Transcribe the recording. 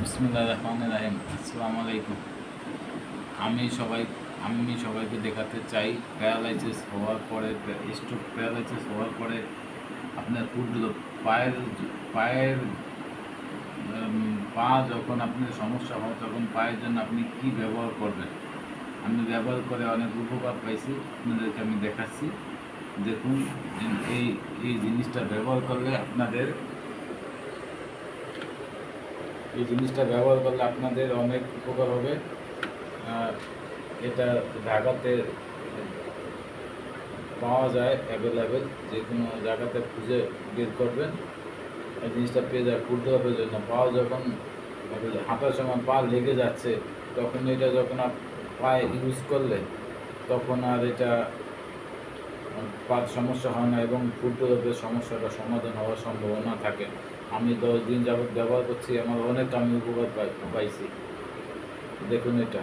বিসমুল্লাহ রহমান রাহিম। আসসালামু আলাইকুম আমি সবাই, আমি সবাইকে দেখাতে চাই প্যারালাইসিস হওয়ার পরে, স্ট্রোক প্যারালাইসিস হওয়ার পরে আপনার ফুটগুলো পায়ের পায়ের পা যখন আপনার সমস্যা হয়, তখন পায়ের জন্য আপনি কি ব্যবহার করবেন? আমি ব্যবহার করে অনেক উপকার পাইছি, আপনাদেরকে আমি দেখাচ্ছি। দেখুন, এই এই জিনিসটা ব্যবহার করলে আপনাদের এই জিনিসটা ব্যবহার করলে আপনাদের অনেক উপকার হবে। এটা ঢাকাতে পাওয়া যায় অ্যাভেলেবেল যে কোনো জায়গাতে খুঁজে বের করবেন। এই জিনিসটা পেয়ে যায় ফুলতে হবে জন্য পাও যখন হাঁটার সময় পা লেগে যাচ্ছে, তখন এটা যখন পায়ে ইউজ করলে, তখন আর এটা পাত সমস্যা হয় না এবং হবে সমস্যাটা সমাধান হওয়ার সম্ভাবনা থাকে। আমি দশ দিন যাবত ব্যবহার করছি, আমার অনেক আমি উপকার পাই পাইছি। দেখুন এটা।